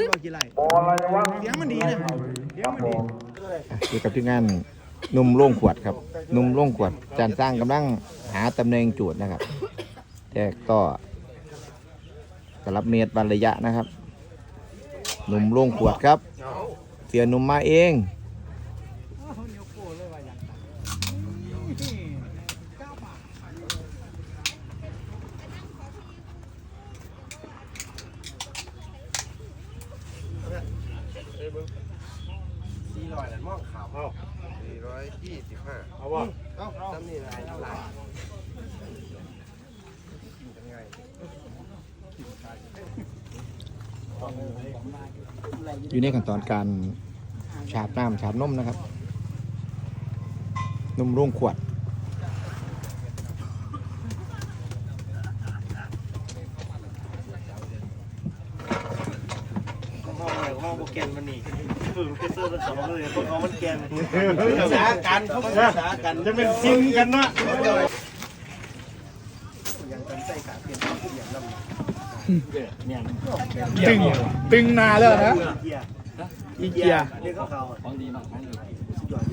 เสียงมันดีนะเสียงมันดีอยู่กับที่งานหนุ่มโล่งขวดครับหนุ่มโล่งขวดจานสร้างกำลังหาตำแหน่งจูดนะครับแต่ก็สลับเมตรบรรระยะนะครับ หนุ่มโล่งขวดครับ เสียหนุ่มมาเอง สี่ร้อยนั่นมองขาวสี่ร้อ ยยี่สิบห้าเอาวะเอ้าจำนี่ไรเท่าไหร่อยู่ในขั้นตอนการฉาบน้ำฉาบนมนะครับ นมโล่งขวดมองอะไรมองโปรแกรมมันนี่ ฝืนเพเซอร์มันสองเลยคนเขามันแกนภาษากันเขาภาษากันจะเป็นซิงกันเนาะยังกันใส่ขาเปลี่ยนอย่างลำตึงตึงนาแล้วนะอีเกียเรียกเขาเขาของดีมากของดีสุดยอด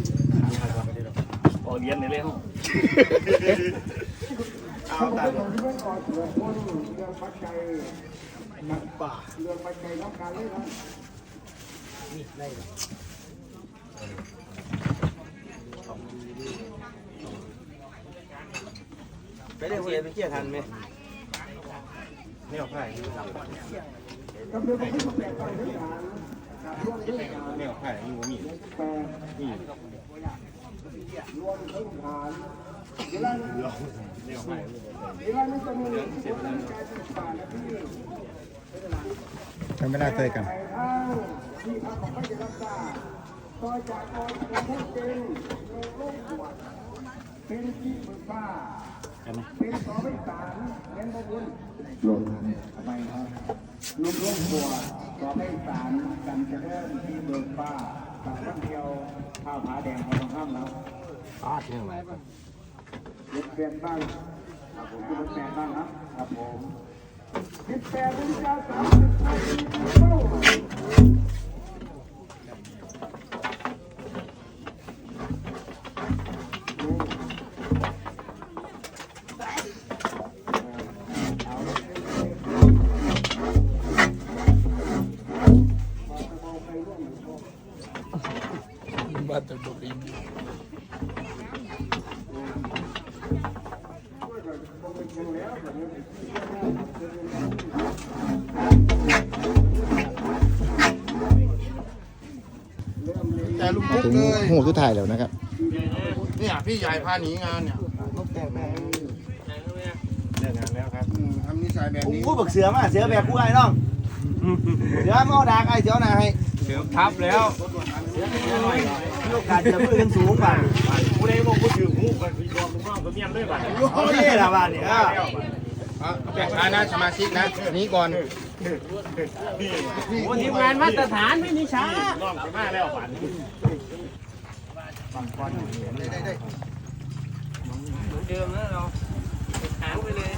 พอเรียนในเรื่องเอาตามไปเรีย กคนเรียนไปเกี่ยทันไหมไม่เอาไผ่ไม่เอาไผ่อยู่มีมีเนี่ยไผ่ทำไม่ได้เคยกัน รวมทำไมครับลุงร่วมบัวขอให้สารกันจะเริ่มที่เบิกฟ้าสามวันเดียวข้าวผาแดงพอต้องห้ามแล้วอาเนี่ยยึดเปลี่ยนบ้างครับผมยึดแปดบ้างครับครับผมยึดแปดนาฬิกาสามสิบนาทีเข้า แต่ลุงมาปุ๊กถึงเลยหัวสุดท้ายแล้วนะครับ เนี่ยพี่ใหญ่พาหนีงานเนี่ยลูกแต่แม่เลิกงานแล้วครับทำนิสัยแบบนี้กูบักเสือมาเสือแบบกูไอ้น้องเสือมาดากไอ้เสือหนาให้เสือทับแล้วลูกการเสือมือขึ้นสูงป่ะกูได้บอกกูถือหูกันพี่รอมึงว่าก็เมียนด้วยบัดโอเคละบ้านนี่อะแบ่งฐานะสมาชิกนะนี้ก่อนวันนี้งานมาตรฐานไม่มีช้าน้องจะมาแล้วบัดเดิมนะเราหางไปเลย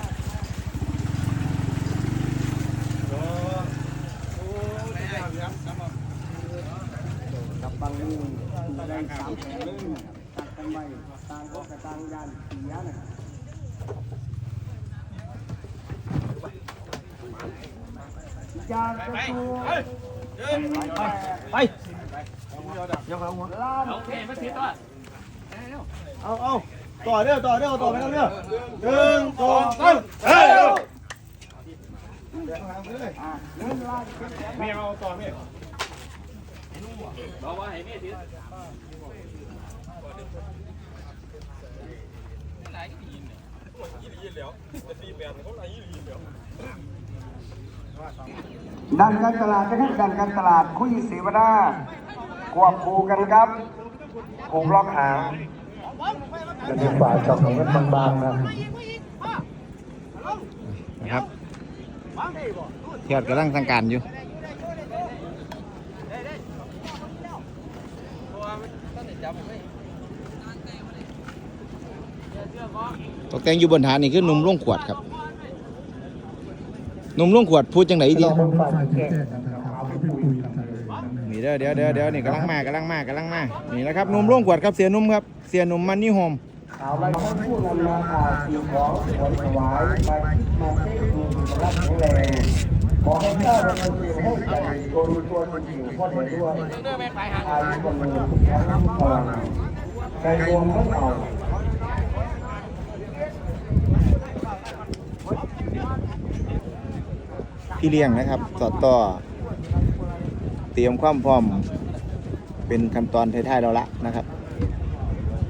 กับบางนี่ถูกได้สามแผลเลยตัดกัน ไปต่างก็กระต่างยันเสียนะจากประตูไปยกเขาหัวล้านโอเคไม่ผิดตัวเอาเอาต่อเด้อต่อเด้อต่อไปแล้วเด้อหนึ่งสองสามเฮ้ยเงินล้านเป็นแสนเมียเอาต่อเมียบอกว่าให้เมียถือดันการตลาดนะครับดันการตลาดคุยเสวนาควบคู่กันครับคงล็อกหาง จะเป็นฝ่าจอบของกันบางๆนะนะครับ เทียดกำลังสังการอยู่ตกแต่งอยู่บนฐานนี่คือหนุ่มล่วงขวดครับหนุ่มล่วงขวดพูดจังไหนดีนี่เด้อเดี๋ยวเดี๋ยวเดี๋ยวนี่กำลังมากำลังมากำลังมานี่นะครับหนุ่มร่วงขวดครับเสียหนุ่มครับเสียหนุ่มมันนี่โฮม เอาไว้ให้ผู้นำมาข่าวสิ่งของผลถวายไปมาเต้นดูรับแข็งแรงขอให้เจ้าดำเนินสิ่งให้ใจตัวตัวสิ่งพ่อเห็นด้วยอายุกำเนิดแข็งพลังใจรวมทั้งเอาพี่เลี้ยงนะครับสอดต่อ เตรียมความพร้อม เป็นขั้นตอนท้ายๆแล้วละนะครับ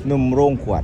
หนุ่มโรงขวด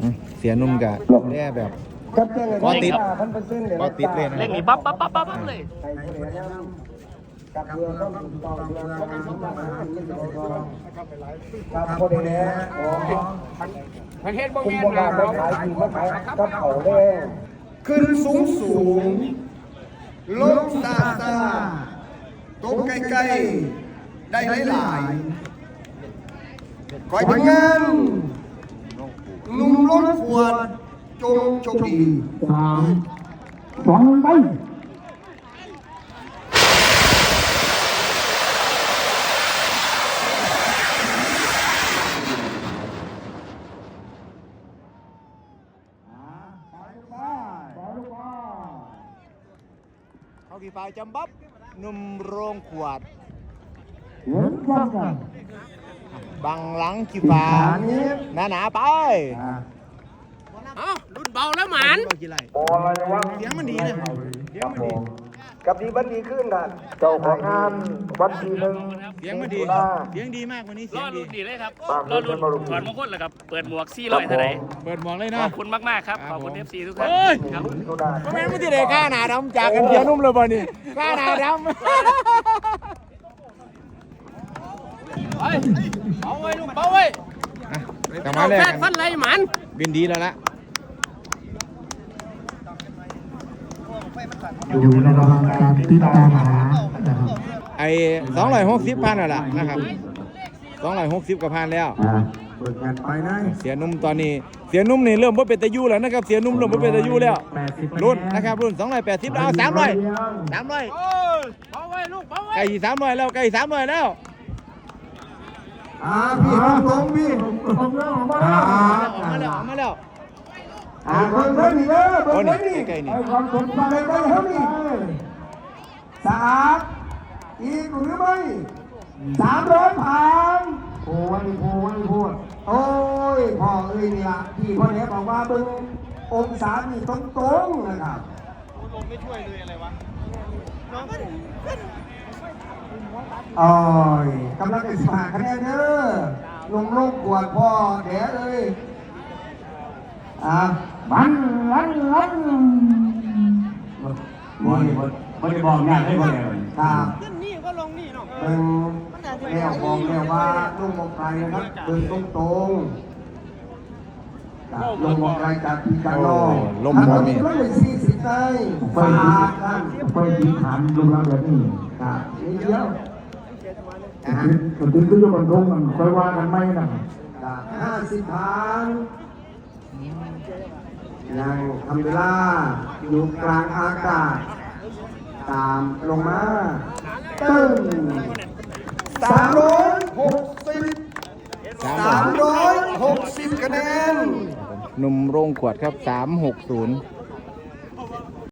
อืมเสียหนุ่มกับแน่แบบ ครับแจ้งเลยก็ติด พันเปอร์เซ็นต์เลยก็ติดเลยนะเร่งนี่ปั๊บปั๊บปั๊บปั๊บเลยใครผู้ใดยังกับเรือต้องถูกต้องเรือต้องถูกต้องครับคนนี้อ๋อประเทศบ่คุณแม่นบอกนะว่าไปขายกินมาขายกับเขาแดงขึ้นสูงสูงลงซาซาตรงไกลๆได้หลายๆคอยทำงานห นุ่มล้นขวดจงโชคดีสามสองไปเขากี่ฝ่ายจำบับหนุ่มโรงขวดเห็นกันกัน บังหลังกี่ฝ่าหนาหนาๆไปเอ้ารุ่นเบาแล้วหมานกี่ไรบออะไรวะเสียงมันดีนะเสียงมันดี กับดีบันดีขึ้นนะเจ้าของงานวันที่หนึ่งเสียงมันดีเสียงดีมากวันนี้เสีรยองดี รุ่นดีเลยครับรอรุ่นถอนมงคลแล้วครับ เปิดหมวกซี่ร้อยเท่าไหร่เปิดหมองเลยขนะ อบคุณมากๆครับ ขอบคุณ FC ทุกท่านครับโซดาแม่งไม่ที่ได้ค่าหนาดำจากกันเสียนุ่มเลยบ่นี่ค่าหนาดำ เอาไว้ลูกเบาไว้กลับมาเลยแพทย์ฟันไรหมันบินดีแล้วละอยู่ในระหว่างการติดตามหานะครับไอ้สองร้อยหกสิบพันแล้วล่ะนะครับสองร้อยหกสิบกับพันแล้ว อ่าเปิดงานไปนะเสียนุ่มตอนนี้ เสียนุ่มนี่เริ่มว่เป็นตะยูแล้วนะครับ เสียนุ่มเริ่มว่เป็นตะยูแล้วแปดสิบรุ่นนะครับรุ่นสองร้อยแปดสิบเอาสามร้อยสามร้อยโอ้ยเบาไว้ลูกเบาไว้ ไก่สามร้อยแล้วไก่สามร้อยแล้ว อ่าพี่ตรงพี่ผมเรื่องของบ้าอ่านออกมาแล้วออกมาแล้วอ่าเบิ่งเบิ่งนี่เด้อเบิ่งโอ้เบิ่นี่งนี่ใกล้ๆนี่ไอ้ความสนใจเบิ่งเบิ่งเท่านี้สามอีกหรือไม่สามร้อยผ่านโอ้ยโอ้ยพูดโอ้ยพ่อเอ้ยนี่ละพี่พ่อเนี้ยบอกว่าเบิ่งองศานี่ตรงๆนะครับ โอ้ยกำลังจะสิบห้าคะแนนเด้อลงโลกกวดพ่อเดี๋ยวเอ้ยอะบันลันลันบ่ได้บ่ไม่ได้บอกงานให้บ่ได้ครับขึ้นนี่ก็ลงนี่เนาะเป็นแนวบอกแนวว่าลุงมองไกลนะครับเดินตรงตรงๆครับลุงมองไกลจากพี่กันนอกโอ้ลมบ่มีลมเลยสี่สิบใจไปฝายิกกันไปยิงฐานดูแล้วแบบนี้ครับนี่เดียว นะฮะถึงถึงก็จะบรรทุกกันค่อยว่ากันไหมนะครับห้าสิบทางยังทำเวลาอยู่กลางอากาศ ตามลงมาตึ้งสามร้อยหกสิบสามสามร้อยหกสิบคะแนนหนุ่มโรงขวดครับสามหกศูนย์